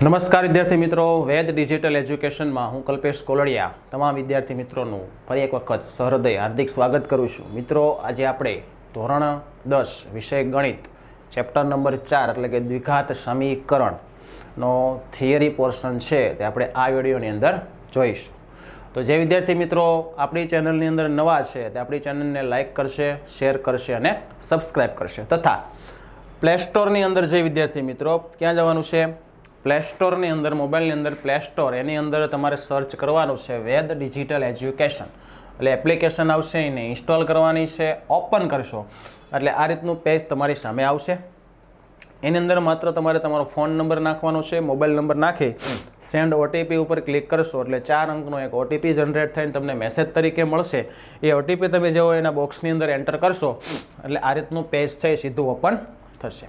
નમસ્કાર વિદ્યાર્થી મિત્રો, વેદ ડિજિટલ એજ્યુકેશનમાં હું કલ્પેશ કોલડિયા. તમામ વિદ્યાર્થી મિત્રોનું ફરી એક વખત સહૃદય હાર્દિક સ્વાગત કરું છું. મિત્રો, આજે આપણે ધોરણ દસ વિષય ગણિત, ચેપ્ટર નંબર ચાર એટલે કે દ્વિઘાત સમીકરણનો થિયરી પોર્શન છે તે આપણે આ વિડીયોની અંદર જોઈશું. તો જે વિદ્યાર્થી મિત્રો આપણી ચેનલની અંદર નવા છે તે આપણી ચેનલને લાઇક કરશે, શેર કરશે અને સબસ્ક્રાઈબ કરશે. તથા પ્લે સ્ટોરની અંદર જે વિદ્યાર્થી મિત્રો ક્યાં જવાનું છે? પ્લે સ્ટોરની અંદર, મોબાઈલની અંદર પ્લે સ્ટોર, એની અંદર તમારે સર્ચ કરવાનું છે વેદ ડિજિટલ એજ્યુકેશન. એટલે એપ્લિકેશન આવશે, એને ઇન્સ્ટોલ કરવાની છે, ઓપન કરશો. એટલે આ રીતનું પેજ તમારી સામે આવશે. એની અંદર માત્ર તમારે તમારો ફોન નંબર નાખવાનો છે, મોબાઈલ નંબર નાખી સેન્ડ ઓટીપી ઉપર ક્લિક કરશો. એટલે ચાર અંકનો એક ઓટીપી જનરેટ થઈને તમને મેસેજ તરીકે મળશે. એ ઓટીપી તમે જેવો એના બોક્સની અંદર એન્ટર કરશો. એટલે આ રીતનું પેજ છે, એ સીધું ઓપન થશે.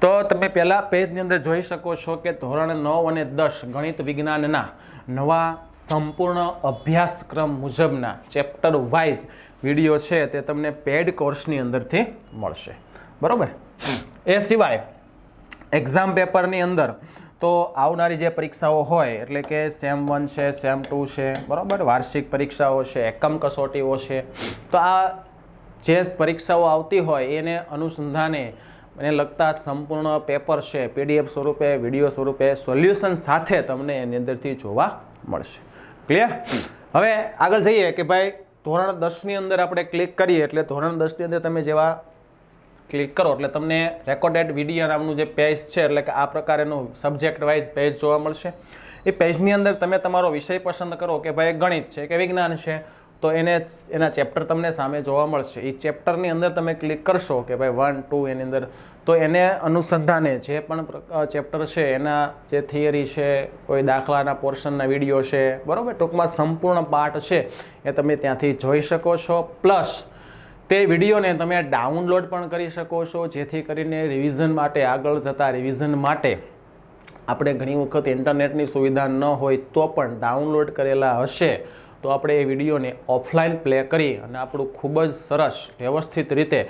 તો તમે પહેલાં પેજની અંદર જોઈ શકો છો કે ધોરણ નવ અને દસ ગણિત વિજ્ઞાનના નવા સંપૂર્ણ અભ્યાસક્રમ મુજબના ચેપ્ટર વાઇઝ વીડિયો છે તે તમને પેડ કોર્સની અંદરથી મળશે. બરાબર? એ સિવાય એક્ઝામ પેપરની અંદર તો આવનારી જે પરીક્ષાઓ હોય, એટલે કે સેમ વન છે સેમ ટુ છે, બરાબર? વાર્ષિક પરીક્ષાઓ છે, એકમ કસોટીઓ છે, તો આ જે પરીક્ષાઓ આવતી હોય એને અનુસંધાને એને લગતા સંપૂર્ણ પેપર છે પીડીએફ સ્વરૂપે વીડિયો સ્વરૂપે સોલ્યુશન સાથે તમને એની અંદરથી જોવા મળશે. ક્લિયર હવે આગળ જઈએ કે ભાઈ ધોરણ દસની અંદર આપણે ક્લિક કરીએ એટલે ધોરણ દસની અંદર તમે જેવા ક્લિક કરો એટલે તમને રેકોર્ડેડ વીડિયો નામનું જે પેજ છે, એટલે કે આ પ્રકારેનું સબ્જેક્ટ વાઇઝ પેજ જોવા મળશે. એ પેજની અંદર તમે તમારો વિષય પસંદ કરો કે ભાઈ ગણિત છે, કે વિજ્ઞાન છે તો એને એના ચેપ્ટર તમને સામે જોવા મળશે. એ ચેપ્ટરની અંદર તમે ક્લિક કરશો કે ભાઈ વન, ટુ એની અંદર, તો એને અનુસંધાને જે પણ ચેપ્ટર છે, એના જે થિયરી છે, કોઈ દાખલાના પોર્શનના વીડિયો છે, બરાબર? ટૂંકમાં સંપૂર્ણ પાઠ છે, એ તમે ત્યાંથી જોઈ શકો છો. પ્લસ, તે વિડીયોને તમે ડાઉનલોડ પણ કરી શકો છો, જેથી કરીને રિવિઝન માટે આગળ જતા રિવિઝન માટે આપણે ઘણી વખત ઇન્ટરનેટની સુવિધા ન હોય તો પણ ડાઉનલોડ કરેલા હશે. તો આપણે એ વિડીયોને ઓફલાઈન પ્લે કરી અને આપણું ખૂબ જ સરસ વ્યવસ્થિત રીતે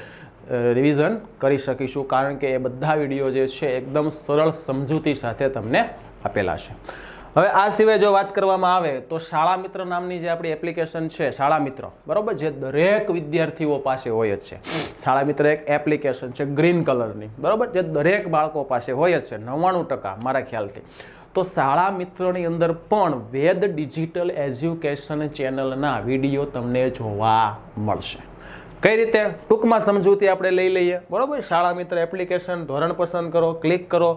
રિવિઝન કરી શકીશું. કારણ કે એ બધા વીડિયો જે છે, એકદમ સરળ સમજૂતી સાથે તમને આપેલા છે. હવે આ સિવાય જો વાત કરવામાં આવે, તો શાળા મિત્ર નામની જે આપણી એપ્લિકેશન છે, શાળા મિત્ર, બરાબર? જે દરેક વિદ્યાર્થીઓ પાસે હોય જ છે. શાળા મિત્ર એક એપ્લિકેશન છે ગ્રીન કલરની બરાબર? જે દરેક બાળકો પાસે હોય જ છે, નવ્વાણું ટકા મારા ખ્યાલથી. તો શાળા મિત્રની અંદર પણ વેદ ડિજિટલ એજ્યુકેશન ચેનલના વીડિયો તમને જોવા મળશે. કઈ રીતે? ટૂંકમાં સમજૂતી આપણે લઈ લઈએ. બરાબર? શાળા મિત્ર એપ્લિકેશન ધોરણ પસંદ કરો ક્લિક કરો.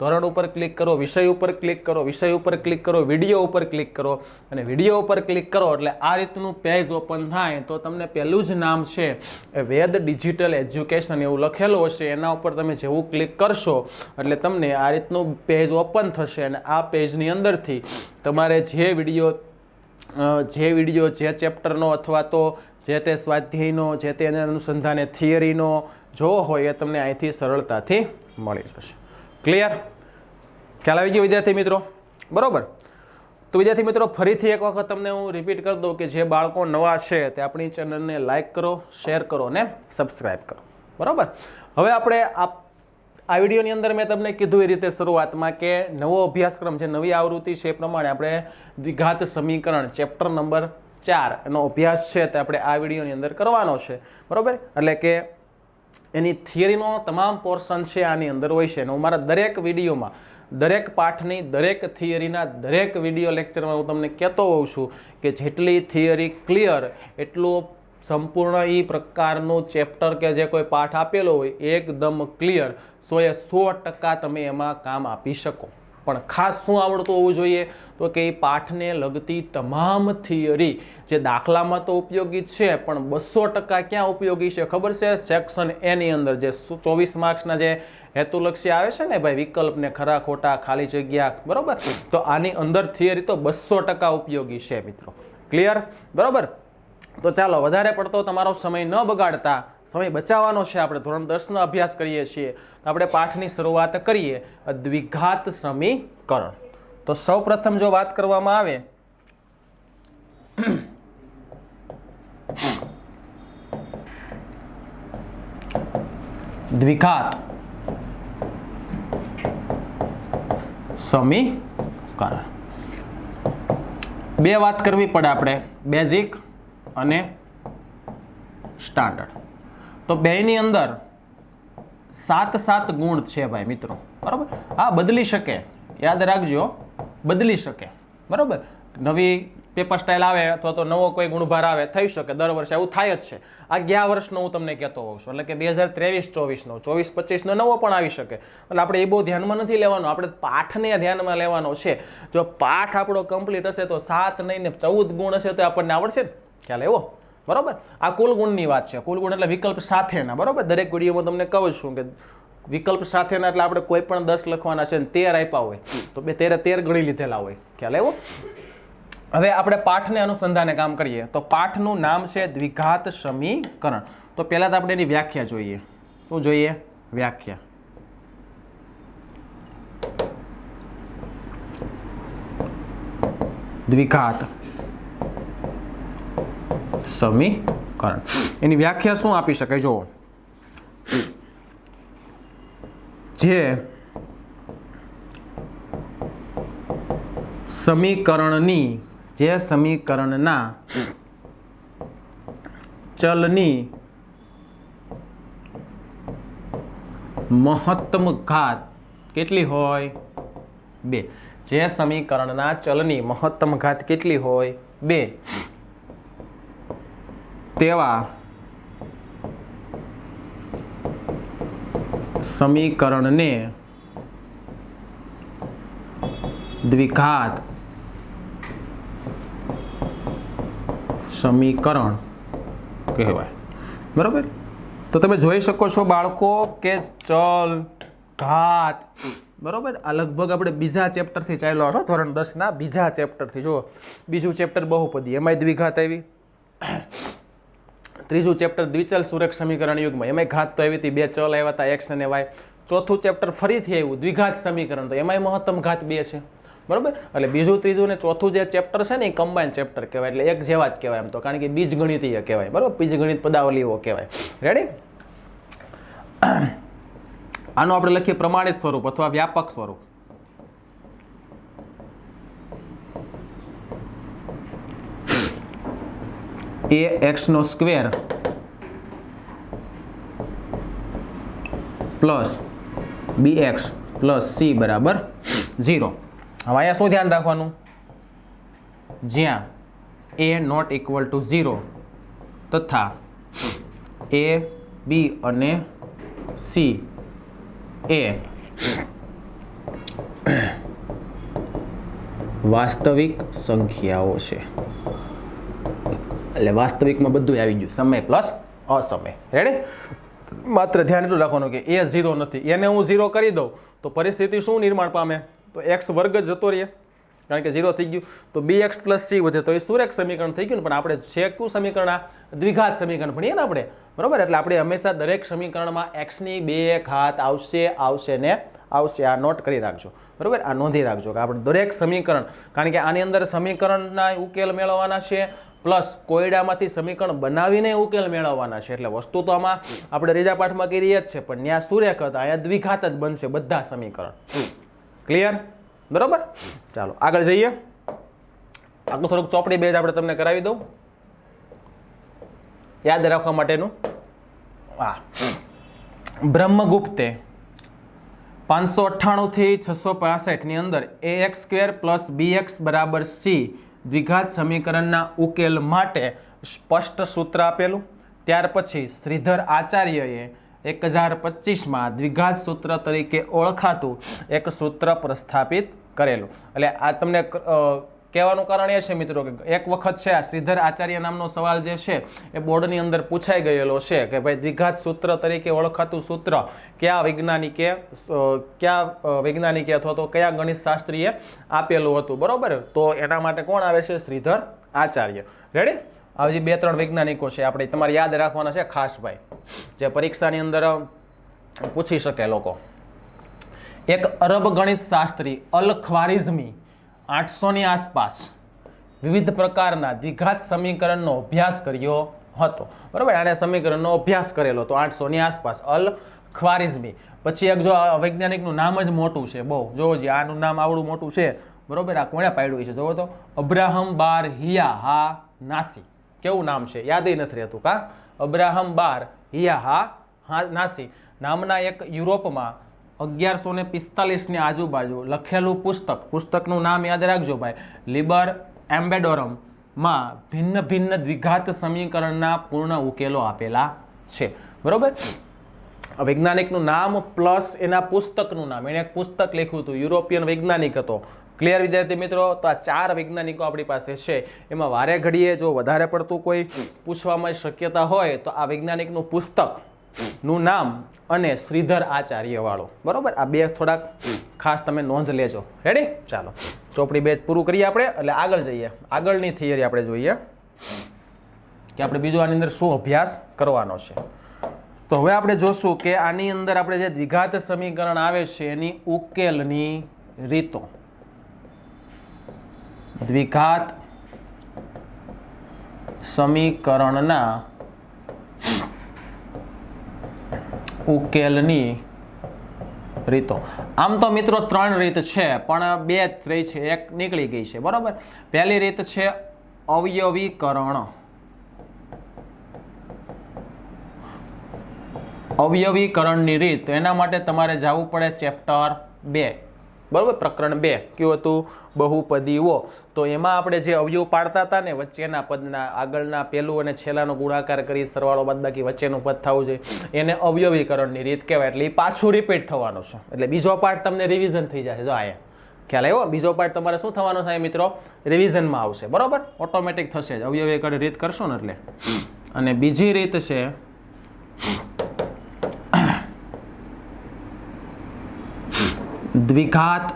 ધોરણ ઉપર ક્લિક કરો, વિષય ઉપર ક્લિક કરો, વિષય ઉપર ક્લિક કરો વીડિયો ઉપર ક્લિક કરો. અને વીડિયો ઉપર ક્લિક કરો એટલે આ રીતનું પેજ ઓપન થાય તો તમને પહેલું જ નામ છે એ વેદ ડિજિટલ એજ્યુકેશન એવું લખેલું હશે. એના ઉપર તમે જેવું ક્લિક કરશો એટલે તમને આ રીતનું પેજ ઓપન થશે અને આ પેજની અંદરથી તમારે જે વીડિયો જે વીડિયો જે ચેપ્ટરનો અથવા તો જે તે સ્વાધ્યાયનો, જે તે અનુસંધાને થિયરીનો જો હોય એ તમને અહીંથી સરળતાથી મળી જશે. ક્લિયર ખ્યાલ આવી ગયો વિદ્યાર્થી મિત્રો? બરાબર. તો વિદ્યાર્થી મિત્રો, ફરીથી એક વખત તમને હું રિપીટ કરી દઉં કે જે બાળકો નવા છે તે આપણી ચેનલને લાઇક કરો શેર કરો અને સબસ્ક્રાઈબ કરો. બરાબર? હવે આપણે આ વિડીયોની અંદર મેં તમને કીધું એ રીતે શરૂઆતમાં કે નવો અભ્યાસક્રમ, જે નવી આવૃત્તિ છે એ પ્રમાણે આપણે દ્વિઘાત સમીકરણ ચેપ્ટર નંબર ચાર એનો અભ્યાસ છે તે આપણે આ વિડીયોની અંદર કરવાનો છે. બરાબર? એટલે કે એની થિયરીનો તમામ પોર્શન છે આની અંદર હોય છે. અને હું મારા દરેક વિડીયોમાં, દરેક પાઠની, દરેક થિયરીના, દરેક વીડિયો લેક્ચરમાં હું તમને કહેતો હોઉં છું કે જેટલી થિયરી ક્લિયર એટલું સંપૂર્ણ એ પ્રકારનું ચેપ્ટર કે જે કોઈ પાઠ આપેલો હોય, એકદમ ક્લિયર સો એ સો ટકા તમે એમાં કામ આપી શકો. પણ ખાસ શું આવડતું હોવું જોઈએ? તો કે એ પાઠને લગતી તમામ થિયરી જે દાખલામાં તો ઉપયોગી છે, પણ બસો ટકા ક્યાં ઉપયોગી છે ખબર છે? સેક્શન એની અંદર જે ચોવીસ માર્ક્સના જે હેતુલક્ષી આવે છે ને ભાઈ, વિકલ્પને ખરા ખોટા, ખાલી જગ્યા, બરાબર? તો આની અંદર થિયરી તો બસો ટકા ઉપયોગી છે મિત્રો. ક્લિયર? બરાબર? તો ચાલો, વધારે પડતો તમારો સમય ન બગાડતા સમય બચાવવાનો છે. આપણે ધોરણ દસનો અભ્યાસ કરીએ છીએ. તો આપણે પાઠની શરૂઆત કરીએ. દ્વિઘાત સમીકરણ. તો સૌ પ્રથમ જો વાત કરવામાં આવે, દ્વિઘાત સમીકરણ. બે વાત કરવી પડે આપણે. બેઝિક અને સ્ટાન્ડર્ડ તો બેની અંદર સાત સાત ગુણ છે ભાઈ મિત્રો. બરાબર? હા, બદલી શકે. યાદ રાખજો, બદલી શકે. બરાબર? નવી પેપર સ્ટાઇલ આવે અથવા તો નવો કોઈ ગુણભાર આવે, થઈ શકે. દર વર્ષે એવું થાય જ છે. આ ગયા વર્ષનો હું તમને કહેતો હોઉં છું. એટલે કે બે હજાર ત્રેવીસ ચોવીસનો, ચોવીસ પચીસનો નવો પણ આવી શકે. એટલે આપણે એ બહુ ધ્યાનમાં નથી લેવાનો. આપણે પાઠને ધ્યાનમાં લેવાનો છે. જો પાઠ આપણો કમ્પ્લીટ હશે તો સાત નહીં ને ચૌદ ગુણ હશે તો આપણને આવડશે ખ્યાલ એવો બરોબર? આ કુલ ગુણની વાત છે. કુલ ગુણ એટલે વિકલ્પ સાથેના. બરાબર? દરેક વિડીયોમાં તમને કહું છું કે વિકલ્પ સાથેના એટલે આપણે કોઈ પણ દસ લખવાના છે ને તેર આપ્યા હોય. તો બે તેરે તેર ગણી લીધેલા હોય. ખ્યાલ એવો હવે આપણે પાઠને અનુસંધાને કામ કરીએ. તો પાઠનું નામ છે દ્વિઘાત સમીકરણ. તો પહેલાં તો આપણે એની વ્યાખ્યા જોઈએ. શું જોઈએ? વ્યાખ્યા. દ્વિઘાત. સમીકરણ એની વ્યાખ્યા શું આપી શકાય? જુઓ. જે સમીકરણની, જે સમીકરણના ચલની મહત્તમ ઘાત કેટલી હોય? બે. જે સમીકરણના ચલની મહત્તમ ઘાત કેટલી હોય? બે. તેવા સમીકરણને દ્વિઘાત સમીકરણ કહેવાય. બરાબર? તો તમે જોઈ શકો છો બાળકો કે ચલ, ઘાત. બરાબર? આ લગભગ આપણે બીજા ચેપ્ટરથી ચાલ્યો હતો ધોરણ દસના બીજા ચેપ્ટરથી. જુઓ, બીજું ચેપ્ટર બહુપદી. એમાંય દ્વિઘાત આવી. ત્રીજું ચેપ્ટર દ્વિચલ સુરેખ સમીકરણ યુગમાં. એમાંય ઘાત તો હતી, બે ચલ આવ્યા હતા એક્સ અને વાય ચોથું ચેપ્ટર ફરીથી આવ્યું, દ્વિઘાત સમીકરણ. તો એમાંય મહત્તમ ઘાત બે છે. બરાબર? એટલે બીજું, ત્રીજું ને ચોથું જે ચેપ્ટર છે ને, એ કમ્બાઈન ચેપ્ટર કહેવાય. એટલે એક જેવા જ કહેવાય એમ તો. કારણ કે બીજ ગણિતીય કહેવાય. બરાબર? બીજ ગણિત પદાવલીઓ કહેવાય. રેડી આનું આપણે લખીએ પ્રમાણિત સ્વરૂપ અથવા વ્યાપક સ્વરૂપ. A એક્સનો square plus B X plus C બરાબર ઝીરો. હવે અહીંયા શું ધ્યાન રાખવાનું? જ્યાં A not equal to zero તથા એ બી અને સી એ વાસ્તવિક સંખ્યાઓ છે. એટલે વાસ્તવિકમાં બધું આવી ગયું. સમય પ્લસ અસમય. રેડી માત્ર ધ્યાન એટલું રાખવાનું કે એ ઝીરો નથી. એને હું ઝીરો કરી દઉં, તો પરિસ્થિતિ શું નિર્માણ પામે? તો એક્સ વર્ગ જ જતો રહે કારણ કે ઝીરો થઈ ગયું. તો બી એક્સ પ્લસ સી વધે. તો એ સુરેખ સમીકરણ થઈ ગયું ને, પણ આપણે છે કયું સમીકરણ આ? દ્વિઘાત સમીકરણ ભણીએ ને આપણે? બરાબર? એટલે આપણે હંમેશા દરેક સમીકરણમાં એક્સની બે ઘાત આવશે આવશે ને આવશે. આ નોટ કરી રાખજો. બરાબર? આ નોંધી રાખજો કે આપણે દરેક સમીકરણ, કારણ કે આની અંદર સમીકરણના ઉકેલ મેળવવાના છે પ્લસ કોયડામાંથી સમીકરણ બનાવીને ઉકેલ મેળવવાના છે. એટલે વસ્તુ તો આમાં આપણે ત્રીજા પાઠમાં કરી જ છે, પણ ત્યાં સુરેખ હતા અહીંયા દ્વિઘાત જ બનશે બધા સમીકરણ. ક્લિયર બરોબર? ચાલો, આગળ જઈએ. આગળ થોડુંક ચોપડી બેઝ આપણે તમને કરાવી દઉં. યાદ રાખવા માટેનું. હા બ્રહ્મગુપ્તે પાંચસો અઠ્ઠાણુંથી છસો પાસઠની અંદર A X square plus B X બરાબર સી દ્વિઘાત સમીકરણના ઉકેલ માટે સ્પષ્ટ સૂત્ર આપેલું. ત્યાર પછી શ્રીધર આચાર્યએ એક હજાર પચીસમાં દ્વિઘાત સૂત્ર તરીકે ઓળખાતું એક સૂત્ર પ્રસ્થાપિત કરેલું. એટલે આ તમને કહેવાનું કારણ એ છે મિત્રો કે એક વખત છે, આ શ્રીધર આચાર્ય નામનો સવાલ જે છે, એ બોર્ડની અંદર પૂછાઈ ગયેલો છે કે ભાઈ દ્વિઘાત સૂત્ર તરીકે ઓળખાતું સૂત્ર કયા વૈજ્ઞાનિકે કયા વૈજ્ઞાનિકે અથવા તો કયા ગણિત શાસ્ત્રીએ આપેલું હતું? બરોબર? તો એના માટે કોણ આવે છે? શ્રીધર આચાર્ય. રેડી હવે જે બે ત્રણ વૈજ્ઞાનિકો છે, આપણે તમારે યાદ રાખવાના છે, ખાસ ભાઈ, જે પરીક્ષાની અંદર પૂછી શકે લોકો. એક અરબ ગણિત શાસ્ત્રી અલ ખ્વારિઝમી આઠસોની આસપાસ વિવિધ પ્રકારના દ્વિઘાત સમીકરણનો અભ્યાસ કર્યો હતો. બરાબર? આને સમીકરણનો અભ્યાસ કરેલો તો આઠસોની આસપાસ. અલ ખ્વારિઝમી. પછી એક જો વૈજ્ઞાનિકનું નામ જ મોટું છે. બહુ. જોવો જી આનું નામ આવડું મોટું છે. બરોબર? આ કોણે પાડ્યું છે? જોવો તો. અબ્રાહમ બાર હિયા હા નાસી. કેવું નામ છે? યાદ નથી રહેતું કા? અબ્રાહમ બાર હિયા હા હા, નાસી. નામના એક યુરોપમાં અગિયારસો ને પિસ્તાલીસની આજુબાજુ લખેલું પુસ્તક, પુસ્તકનું નામ યાદ રાખજો ભાઈ, લિબર એમ્બેડોરમમાં ભિન્ન ભિન્ન દ્વિઘાત સમીકરણના પૂર્ણ ઉકેલો આપેલા છે. બરોબર? વૈજ્ઞાનિકનું નામ પ્લસ એના પુસ્તકનું નામ, એણે એક પુસ્તક લખ્યું હતું, યુરોપિયન વૈજ્ઞાનિક હતો. ક્લિયર વિદ્યાર્થી મિત્રો? તો આ ચાર વૈજ્ઞાનિકો આપણી પાસે છે. એમાં વારે ઘડીએ જો વધારે પડતું કોઈ પૂછવામાં શક્યતા હોય, તો આ વૈજ્ઞાનિકનું પુસ્તક નું નામ અને શ્રીધર આચાર્યવાળો. બરાબર? આ બે થોડાક ખાસ તમે નોંધ લેજો. રેડી ચાલો. ચોપડી બેચ પૂરું કરીએ આપણે, એટલે આગળ જઈએ. આગળની થિયરી આપણે જોઈએ કે આપણે બીજું આની અંદર શું અભ્યાસ કરવાનો છે. તો હવે આપણે જોશું કે આની અંદર આપણે જે દ્વિઘાત સમીકરણ આવે છે, એની ઉકેલની રીતો. દ્વિઘાત સમીકરણના ઉકેલની રીતો. આમ તો મિત્રો ત્રણ રીત છે, પણ બે જ છે. એક નીકળી ગઈ છે, બરાબર? પહેલી રીત છે અવયવીકરણ. અવયવીકરણની રીત, એના માટે તમારે જવું પડે ચેપ્ટર બે. બરાબર? પ્રકરણ બે કયું હતું? બહુપદીઓ. તો એમાં આપણે જે અવયવ પાડતા હતા ને, વચ્ચેના પદના, આગળના પહેલું અને છેલ્લાનો ગુણાકાર કરી સરવાળો બાદબાકી વચ્ચેનું પદ થવું જોઈએ. એને અવયવીકરણની રીત કહેવાય, એટલે એ પાછું રિપીટ થવાનું છે. એટલે બીજો પાર્ટ તમને રિવિઝન થઈ જશે. જો આયા ખ્યાલ આવ્યો? બીજો પાર્ટ તમારે શું થવાનો છે? મિત્રો રિવિઝનમાં આવશે. બરાબર? ઓટોમેટિક થશે જ. અવયવીકરણ રીત કરશો ને એટલે. અને બીજી રીત છે દ્વિઘાત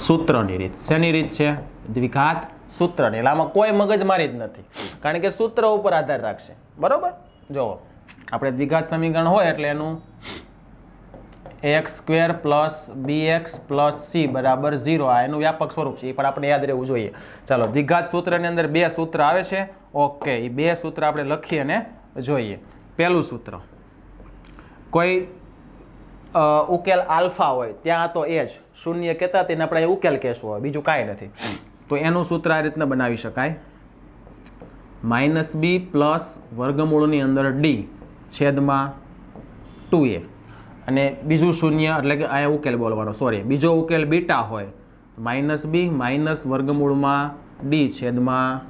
સૂત્રની રીત. શેની રીત છે? દ્વિઘાત સૂત્રની. એટલે આમાં કોઈ મગજમારી જ નથી. કારણ કે સૂત્ર ઉપર આધાર રાખશે. બરોબર? જુઓ. આપણે દ્વિઘાત સમીકરણ હોય એટલે એનું X square plus B X plus C બરાબર ઝીરો આ એનું વ્યાપક સ્વરૂપ છે. એ પણ આપણે યાદ રહેવું જોઈએ. ચાલો, દ્વિઘાત સૂત્રની અંદર બે સૂત્ર આવે છે. ઓકે એ બે સૂત્ર આપણે લખીએ અને જોઈએ. પહેલું સૂત્ર. કોઈ ઉકેલ આલ્ફા હોય, ત્યાં તો એ જ. શૂન્ય કહેતા તેને આપણે ઉકેલ કહેશું હોય બીજું કાંઈ નથી. તો એનું સૂત્ર આ રીતના બનાવી શકાય. માઇનસ બી પ્લસ વર્ગમૂળની અંદર ડી છેદમાં ટુ એ. અને બીજું શૂન્ય, એટલે કે અહીંયા ઉકેલ બોલવાનો સોરી બીજો ઉકેલ બીટા હોય માઇનસ બી માઇનસ વર્ગમૂળમાં ડી છેદમાં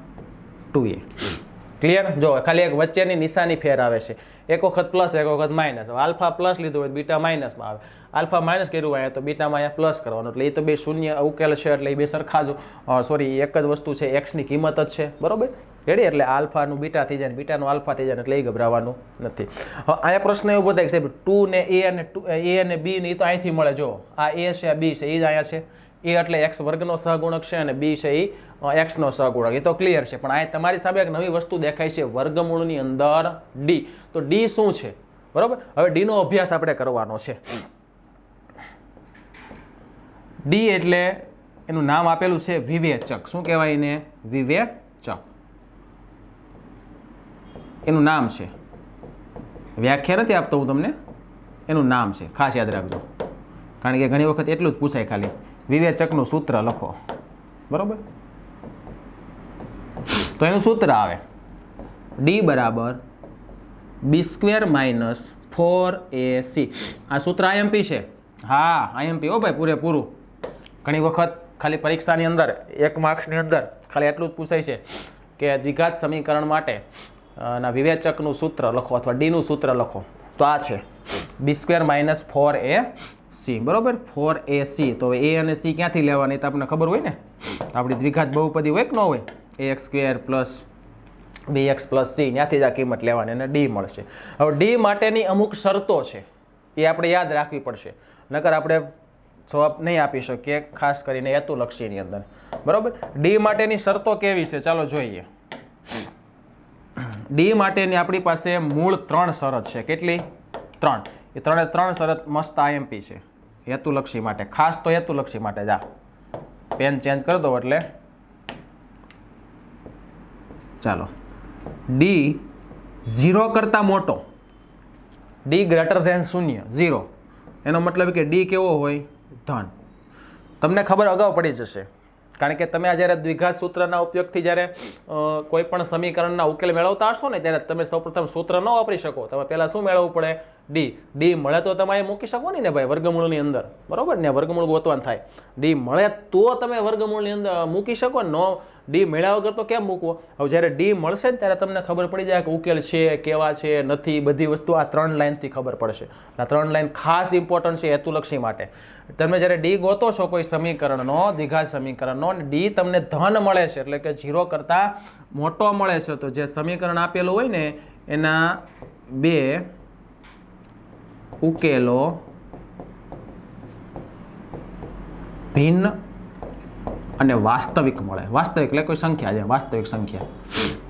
ટુ એ. ક્લિયર જો, ખાલી એક વચ્ચેની નિશાની ફેર આવે છે. એક વખત પ્લસ એક વખત માઇનસ આલ્ફા પ્લસ લીધું હોય બીટા માઇનસમાં આવે. આલ્ફા માઇનસ કર્યું હોય તો બીટામાં અહીંયા પ્લસ કરવાનું. એટલે એ તો બે શૂન્ય ઉકેલ છે, એટલે એ બે સરખા જ સોરી એક જ વસ્તુ છે એક્સની કિંમત જ છે. બરોબર? રેડી એટલે આલ્ફાનું બીટા થઈ જાય બીટાનું આલ્ફા થઈ જાય એટલે એ ગભરાવાનું નથી. હવે અહીંયા પ્રશ્ન એવો બધાય સાહેબ ટુ ને એ અને ટુ એ અને બી ને એ તો અહીંથી મળે. જો, આ એ છે, આ બી છે, એ જ અહીંયા છે. એ એટલે એક્સ વર્ગનો સહગુણક છે અને બી છે એ એક્સનો સહગુણક. એ તો ક્લિયર છે. પણ આ તમારી સામે એક નવી વસ્તુ દેખાય છે વર્ગમૂળની અંદર ડી તો ડી શું છે? બરોબર? હવે ડીનો અભ્યાસ આપણે કરવાનો છે. ડી એટલે એનું નામ આપેલું છે વિવેચક. શું કહેવાય એને? વિવેચક. એનું નામ છે. વ્યાખ્યા નથી આપતો હું તમને? એનું નામ છે. ખાસ યાદ રાખજો. કારણ કે ઘણી વખત એટલું જ પૂછાય ખાલી. વિવેચકનું સૂત્ર લખો. બરાબર? તો એનું સૂત્ર આવે. ડી બરાબર B square minus four A C આ સૂત્ર આઈએમપી છે. હા આઈએમપી હો ભાઈ, પૂરેપૂરું. ઘણી વખત ખાલી પરીક્ષાની અંદર, એક માર્ક્સની અંદર ખાલી એટલું જ પૂછાય છે કે દ્વિઘાત સમીકરણ માટે ના વિવેચકનું સૂત્ર લખો અથવા ડીનું સૂત્ર લખો. તો આ છે. B square minus four A C બરોબર? ફોર એ સી તો એ અને સી ક્યાંથી લેવાની તો આપણને ખબર હોય ને? આપણી દ્વિઘાત બહુપદી હોય કે ન હોય? A X square plus B X plus C ત્યાંથી જ આ કિંમત લેવાની અને ડી મળશે. હવે ડી માટેની અમુક શરતો છે, એ આપણે યાદ રાખવી પડશે. નકર આપણે જવાબ નહીં આપી શકીએ, ખાસ કરીને હેતુલક્ષીની અંદર. બરાબર? ડી માટેની શરતો કેવી છે? ચાલો જોઈએ. ડી માટેની આપણી પાસે મૂળ ત્રણ શરત છે. કેટલી? ત્રણ. એ ત્રણે ત્રણ શરત મસ્ત આઈએમપી છે. હેતુલક્ષી માટે. ખાસ તો હેતુલક્ષી માટે જા. પેન ચેન્જ કરી દો એટલે. ચાલો. ડી ઝીરો કરતાં મોટો. ડી ગ્રેટર ધેન શૂન્ય. ઝીરો. એનો મતલબ કે ડી કેવો હોય? ધન. તમને ખબર અગાઉ પડી જશે કારણ કે તમે આ જ્યારે દ્વિઘાત સૂત્રના ઉપયોગથી જ્યારે કોઈ પણ સમીકરણના ઉકેલ મેળવતા હશો ને ત્યારે તમે સૌપ્રથમ સૂત્ર ન વાપરી શકો. તમે પહેલાં શું મેળવવું પડે? ડી ડી મળે તો તમે મૂકી શકો ને ભાઈ વર્ગમૂળની અંદર. બરોબર ને? વર્ગમૂળ ગોતવાનું થાય. ડી મળે તો તમે વર્ગમૂળની અંદર મૂકી શકો. નો ડી મેળવ્યા વગર તો કેમ મૂકવો? હવે જ્યારે ડી મળશે ને ત્યારે તમને ખબર પડી જાય કે ઉકેલ છે, કેવા છે, નથી, બધી વસ્તુ આ ત્રણ લાઇનથી ખબર પડશે. આ ત્રણ લાઇન ખાસ ઇમ્પોર્ટન્ટ છે હેતુલક્ષી માટે. તમે જ્યારે ડી ગોતો છો કોઈ સમીકરણનો, દ્વિઘાત સમીકરણનો અને ડી તમને ધન મળે છે, એટલે કે ઝીરો કરતાં મોટો મળે છે, તો જે સમીકરણ આપેલું હોય ને, એના બે ઉકેલો ભિન્ન અને વાસ્તવિક મળે. વાસ્તવિક એટલે કોઈ સંખ્યા છે, વાસ્તવિક સંખ્યા.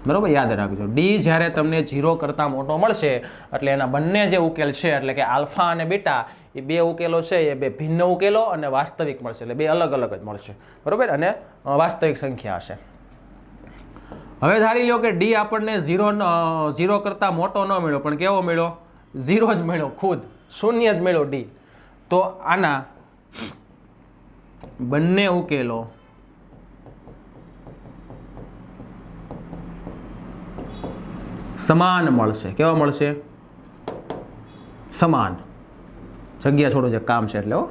બરાબર? યાદ રાખજો. ડી જ્યારે તમને ઝીરો કરતાં મોટો મળશે, એટલે એના બંને જે ઉકેલ છે, એટલે કે આલ્ફા અને બીટા, એ બે ઉકેલો છે, એ બે ભિન્ન ઉકેલો અને વાસ્તવિક મળશે, એટલે બે અલગ અલગ જ મળશે. બરાબર? અને વાસ્તવિક સંખ્યા હશે. હવે ધારી લો કે ડી આપણને ઝીરો ઝીરો કરતાં મોટો ન મળ્યો, પણ કેવો મળ્યો? ઝીરો જ મળ્યો, ખુદ. શૂન્ય જ મળ્યો ડી તો આના બંને ઉકેલો સમાન મળશે. કેવા મળશે? સમાન. જગ્યા છોડો છે કામ છે એટલે હો.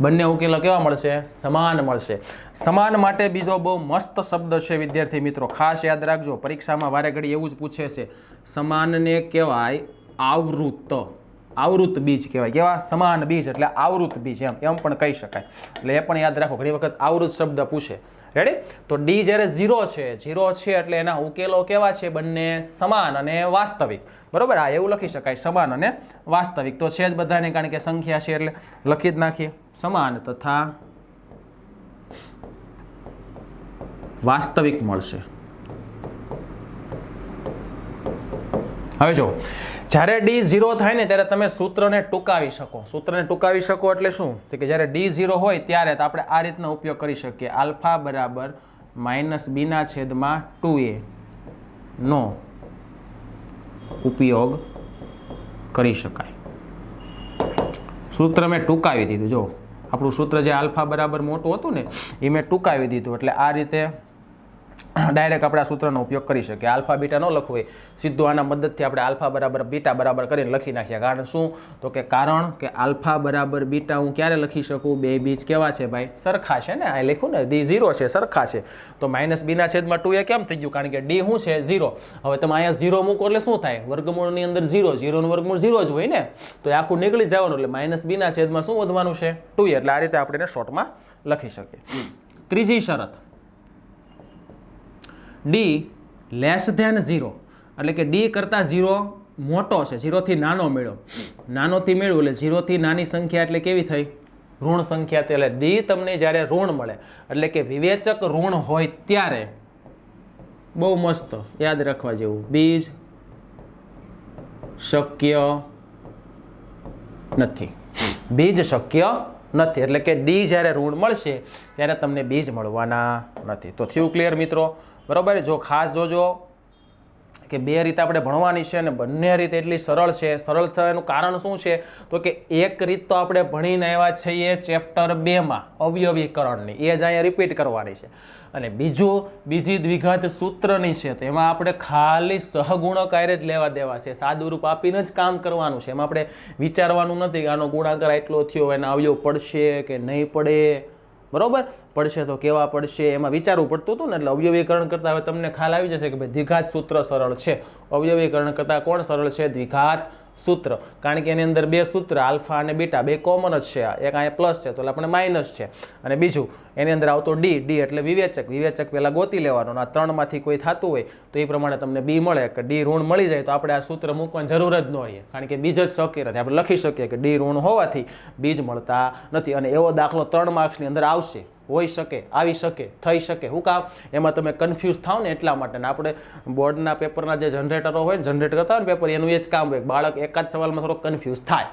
બંને ઉકેલો કેવા મળશે? સમાન મળશે. સમાન માટે બીજો બહુ મસ્ત શબ્દ છે, વિદ્યાર્થી મિત્રો. ખાસ યાદ રાખજો, પરીક્ષામાં વારે ઘડી એવું જ પૂછે છે. સમાનને કહેવાય આવૃત આવૃત બીજ કહેવાય. કેવા? સમાન બીજ એટલે આવૃત બીજ એમ. એમ પણ કહી શકાય. એટલે એ પણ યાદ રાખો, ઘણી વખત આવૃત શબ્દ પૂછે. રેડી તો ડી જ્યારે ઝીરો છે ઝીરો છે એટલે એના ઉકેલો કેવા છે? બંને સમાન અને વાસ્તવિક. બરાબર? આ એવું લખી શકાય, સમાન અને વાસ્તવિક. તો છે જ બધાને, કારણ કે સંખ્યા છે એટલે લખી જ નાખીએ. સમાન તથા વાસ્તવિક મળશે. હવે જો જ્યારે ડી ઝીરો થાય ને ત્યારે તમે સૂત્રને ટૂંકાવી શકો. સૂત્રને ટૂંકાવી શકો એટલે શું? તો કે જ્યારે ડી ઝીરો હોય ત્યારે તો આપણે આ રીતનો ઉપયોગ કરી શકીએ. આલ્ફા બરાબર માઇનસ બીના છેદમાં ટુ એ નો ઉપયોગ કરી શકાય. સૂત્ર મેં ટૂંકાવી દીધું. જો, આપણું સૂત્ર જે આલ્ફા બરાબર મોટું હતું ને, એ મેં ટૂંકાવી દીધું. એટલે આ રીતે ડાયરેક્ટ આપણે આ સૂત્રનો ઉપયોગ કરી શકીએ. આલ્ફા, બીટા ન લખવું હોય. સીધું આના મદદથી આપણે આલ્ફા બરાબર, બીટા બરાબર કરીને લખી નાખીએ. કારણ શું? તો કે કારણ કે આલ્ફા બરાબર, બીટા હું ક્યારે લખી શકું? બે બીજ કેવા છે ભાઈ? સરખા છે ને? આ લખ્યું ને? ડી ઝીરો છે, સરખા છે. તો માઇનસ બીના છેદમાં ટુ એ કેમ થઈ ગયું? કારણ કે ડી શું છે? ઝીરો. હવે તમે અહીંયા ઝીરો મૂકો એટલે શું થાય? વર્ગમૂળની અંદર ઝીરો. ઝીરોનું વર્ગમૂળ ઝીરો જ હોય ને? તો એ આખું નીકળી જવાનું એટલે માઇનસ બીના છેદમાં શું વધવાનું છે? ટુ એટલે આ રીતે આપણે શોર્ટમાં લખી શકીએ. ત્રીજી શરત. ડી લેસ ધેન ઝીરો એટલે કે ડી કરતાં ઝીરો મોટો છે ઝીરોથી નાનો મેળો. નાનોથી મેળવું એટલે ઝીરોથી નાની સંખ્યા એટલે કેવી થઈ? ઋણ સંખ્યા એટલે ડી તમને જ્યારે ઋણ મળે, એટલે કે વિવેચક ઋણ હોય ત્યારે બહુ મસ્ત, યાદ રાખવા જેવું. બીજ શક્ય નથી. બીજ શક્ય નથી. એટલે કે ડી જ્યારે ઋણ મળશે, ત્યારે તમને બીજ મળવાના નથી. તો થયું ક્લિયર મિત્રો? બરોબર? જો ખાસ જોજો કે બે રીતે આપણે ભણવાની છે અને બંને રીત એટલી સરળ છે. સરળ થવાનું કારણ શું છે? તો કે એક રીત તો આપણે ભણીને આવ્યા છીએ ચેપ્ટર બેમાં અવયવીકરણની. એ જ અહીંયા રિપીટ કરવાની છે. અને બીજું, બીજી દ્વિઘાત સૂત્રની છે, તો એમાં આપણે ખાલી સહગુણકાર્ય જ લેવા દેવા છે. સાદુરૂપ આપીને જ કામ કરવાનું છે. એમાં આપણે વિચારવાનું નથી કે આનો ગુણાકાર એટલો થયો એના અવયવ પડશે કે નહીં પડે. બરોબર? પડશે તો કેવા પડશે એમાં વિચારવું પડતું હતું ને, એટલે અવયવીકરણ કરતાં હવે તમને ખ્યાલ આવી જશે કે ભાઈ દ્વિઘાત સૂત્ર સરળ છે. અવયવીકરણ કરતાં કોણ સરળ છે? દ્વિઘાત સૂત્ર. કારણ કે એની અંદર બે સૂત્ર, આલ્ફા અને બીટા, બે કોમન જ છે એક અહીંયા પ્લસ છે, તો આપણે માઇનસ છે. અને બીજું, એની અંદર આવતો ડી ડી એટલે વિવેચક. વિવેચક પહેલાં ગોતી લેવાનો આ ત્રણમાંથી કોઈ થતું હોય, તો એ પ્રમાણે તમને બી મળે. કે ડી ઋણ મળી જાય, તો આપણે આ સૂત્ર મૂકવાની જરૂર જ ન રહીએ. કારણ કે બીજ જ શક્ય નથી. આપણે લખી શકીએ કે ડી ઋણ હોવાથી બીજ મળતા નથી. અને એવો દાખલો ત્રણ માર્ક્સની અંદર આવશે. હોઈ શકે, આવી શકે, થઈ શકે. હું કામ? એમાં તમે કન્ફ્યુઝ થાવ ને એટલા માટે ને આપણે બોર્ડના પેપરના જે જનરેટરો હોય ને જનરેટ કરતા હોય ને પેપર એનું એ જ કામ હોય. બાળક એકાદ સવાલમાં થોડો કન્ફ્યુઝ થાય.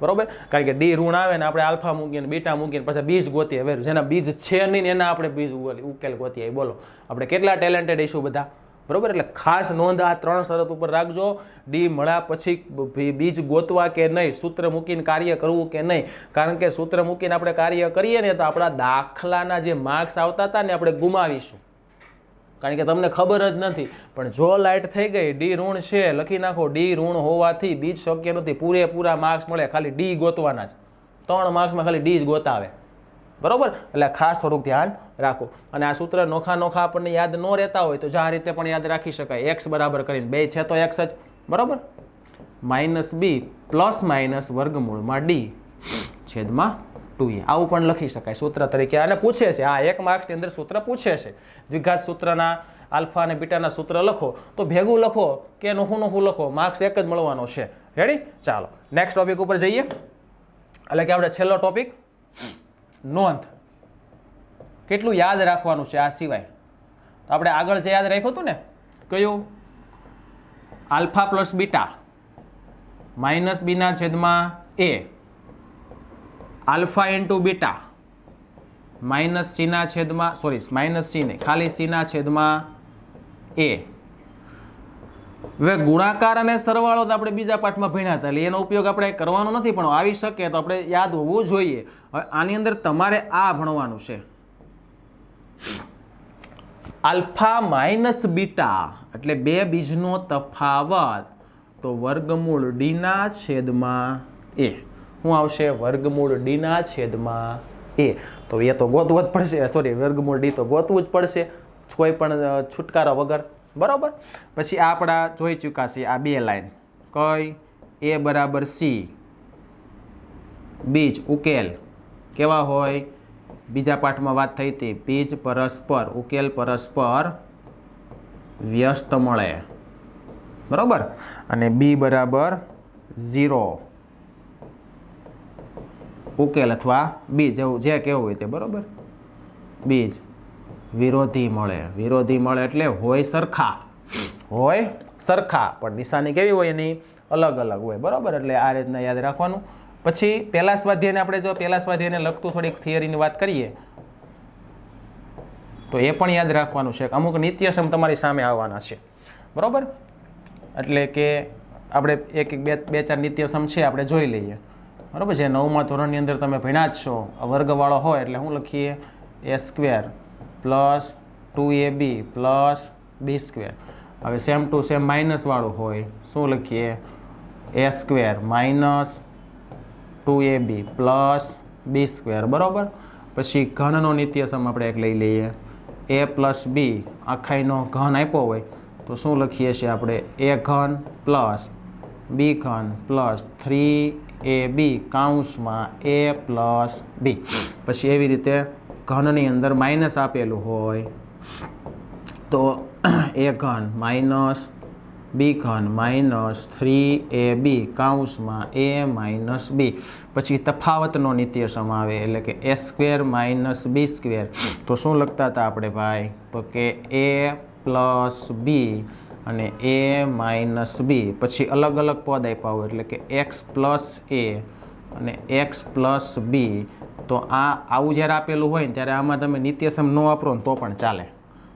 બરોબર? કારણ કે ડી ઋણ આવે ને, આપણે આલ્ફા મૂકીને બીટા મૂકીને પછી બીજ ગોતીએ. હવે જેના બીજ છે નહીં ને, એના આપણે બીજ ઉકેલ ગોતીએ. બોલો, આપણે કેટલા ટેલેન્ટેડ ઈશું બધા? બરોબર? એટલે ખાસ નોંધ આ ત્રણ શરત ઉપર રાખજો. ડી, મળ્યા પછી બીજ ગોતવા કે નહીં? સૂત્ર મૂકીને કાર્ય કરવું કે નહીં? કારણ કે સૂત્ર મૂકીને આપણે કાર્ય કરીએ ને તો આપણા દાખલાના જે માર્ક્સ આવતા હતા ને આપણે ગુમાવીશું. કારણ કે તમને ખબર જ નથી. પણ જો લાઇટ થઈ ગઈ, ડી ઋણ છે, લખી નાખો. ડી ઋણ હોવાથી બીજ શક્ય નથી. પૂરેપૂરા માર્ક્સ મળે. ખાલી ડી ગોતવાના જ. ત્રણ માર્ક્સમાં ખાલી ડી જ ગોતાવે. બરોબર? એટલે ખાસ થોડુંક ધ્યાન રાખો. અને આ સૂત્ર નોખા નોખા આપણને યાદ ન રહેતા હોય તો જે આ રીતે પણ યાદ રાખી શકાય. એક્સ બરાબર કરીને બે છે તો એક્સ જ. બરાબર? માઇનસ બી પ્લસ માઇનસ વર્ગમૂળમાં ડી છેદમાં ટુ એ આવું પણ લખી શકાય સૂત્ર તરીકે. અને પૂછે છે, આ એક માર્ક્સની અંદર સૂત્ર પૂછે છે. દ્વિઘાત સૂત્રના આલ્ફા અને બીટાના સૂત્ર લખો તો ભેગું લખો કે નોહું નોહું લખો? માર્ક્સ એક જ મળવાનો છે. રેડી ચાલો. નેક્સ્ટ ટોપિક ઉપર જઈએ. એટલે કે આપણે છેલ્લો ટોપિક નોંધ. કેટલું યાદ રાખવાનું છે આ સિવાય? તો આપણે આગળ જે યાદ રાખ્યું હતું ને, કયું? આલ્ફા પ્લસ બીટા માઇનસ બીના છેદમાં એ. આલ્ફા ઇન્ટુ બીટા માઇનસ સીના છેદમાં, સોરી, માઇનસ સી નહીં, ખાલી સીના છેદમાં એ. હવે ગુણાકાર અને સરવાળો તો આપણે બીજા પાઠમાં ભણ્યા હતા, એટલે એનો ઉપયોગ આપણે કરવાનો નથી, પણ આવી શકે તો આપણે યાદ હોવું જોઈએ. હવે આની અંદર તમારે આ ભણવાનું છે. આલ્ફા માઇનસ બીટા એટલે બે બીજનો તફાવત. તો વર્ગમૂળ ડીના છેદમાં એ શું આવશે? વર્ગમૂળ ડીના છેદમાં એ તો એ તો ગોતવું જ પડશે. સોરી વર્ગમૂળ ડી તો ગોતવું જ પડશે. કોઈ પણ છુટકારા વગર. બરાબર? પછી આપણા જોઈ ચૂક્યા છીએ આ બે લાઈન. કઈ? એ બરાબર સી. બીજ ઉકેલ કેવા હોય? બીજા પાઠમાં વાત થઈ હતી. બીજ પરસ્પર, ઉકેલ પરસ્પર વ્યસ્ત મળે. બરાબર? અને બી બરાબર ઝીરો. ઉકેલ અથવા બીજ, એવું જે કેવું હોય તે, બરાબર? બીજ. વિરોધી મળે. વિરોધી મળે એટલે હોય સરખા. હોય સરખા. પણ નિશાની કેવી હોય એની? અલગ અલગ હોય. બરાબર? એટલે આ રીતના યાદ રાખવાનું. પછી પહેલા સ્વાધ્યાયને આપણે જો પહેલા સ્વાધ્યાયને લગતું થોડીક થિયરીની વાત કરીએ, તો એ પણ યાદ રાખવાનું છે અમુક નિત્યસમ તમારી સામે આવવાના છે. બરાબર? એટલે કે આપણે એક એક બે બે ચાર નિત્યસમ છે, આપણે જોઈ લઈએ. બરાબર? જે નવમા ધોરણની અંદર તમે ભણ્યા જ છો. વર્ગવાળો હોય એટલે શું લખીએ A square. Plus two A B plus B square. હવે સેમ ટુ સેમ માઇનસવાળું હોય, શું લખીએ? A square minus two A B plus B square, બરાબર? પછી ઘનનો નિત્યસમ આપણે એક લઈ લઈએ. એ પ્લસ બી આખાઈનો ઘન આપ્યો હોય, તો શું લખીએ છીએ આપણે? એ ઘન પ્લસ બી ઘન પ્લસ થ્રી એ બી કાઉન્સમાં એ પ્લસ બી પછી એવી રીતે ઘનની અંદર માઇનસ આપેલું હોય, તો એ ઘન માઇનસ બી ઘન માઇનસ થ્રી એ બી કાઉન્સમાં એ માઇનસ બી પછી તફાવતનો નિત્યસમ આવે એટલે કે A square minus B square તો શું લખતા હતા આપણે ભાઈ? તો કે એ પ્લસ બી અને એ માઇનસ બી પછી અલગ અલગ પદ આપ્યા હોય, એટલે કે એક્સ પ્લસ એ અને એક્સ પ્લસ બી તો આ આવું જ્યારે આપેલું હોય ને ત્યારે આમાં તમે નિત્યસમ ન વાપરો ને તો પણ ચાલે.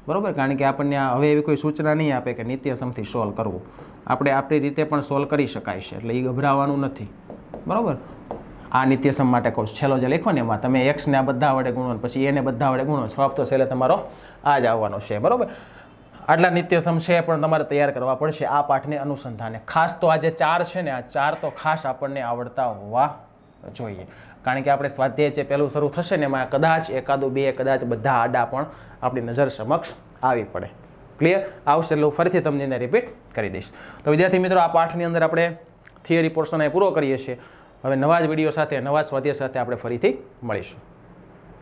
બરાબર? કારણ કે આપણને હવે એવી કોઈ સૂચના નહીં આપે કે નિત્યસમથી સોલ્વ કરવું. આપણે આપણી રીતે પણ સોલ્વ કરી શકાય છે, એટલે એ ગભરાવાનું નથી. બરાબર? આ નિત્યસમ માટે કહું છેલ્લો જે લખો ને એમાં, તમે એક્સને આ બધા વડે ગુણો પછી એને બધા વડે ગુણો જવાબ તો છેલ્લે તમારો આ જ આવવાનો છે. બરાબર? આટલા નિત્યસમ છે પણ તમારે તૈયાર કરવા પડશે આ પાઠને અનુસંધાને. ખાસ તો આ જે ચાર છે ને, આ ચાર તો ખાસ આપણને આવડતા હોવા જોઈએ. કારણ કે આપણે સ્વાધ્યાય જે પહેલું શરૂ થશે ને એમાં કદાચ એકાદું, બે, કદાચ બધા આડા પણ આપણી નજર સમક્ષ આવી પડે. ક્લિયર આવશે એટલે હું ફરીથી તમને એને રિપીટ કરી દઈશ. તો વિદ્યાર્થી મિત્રો, આ પાઠની અંદર આપણે થિયરી પોર્શન પૂરો કરીએ છીએ. હવે નવા જ વીડિયો સાથે, નવા સ્વાધ્યાય સાથે આપણે ફરીથી મળીશું.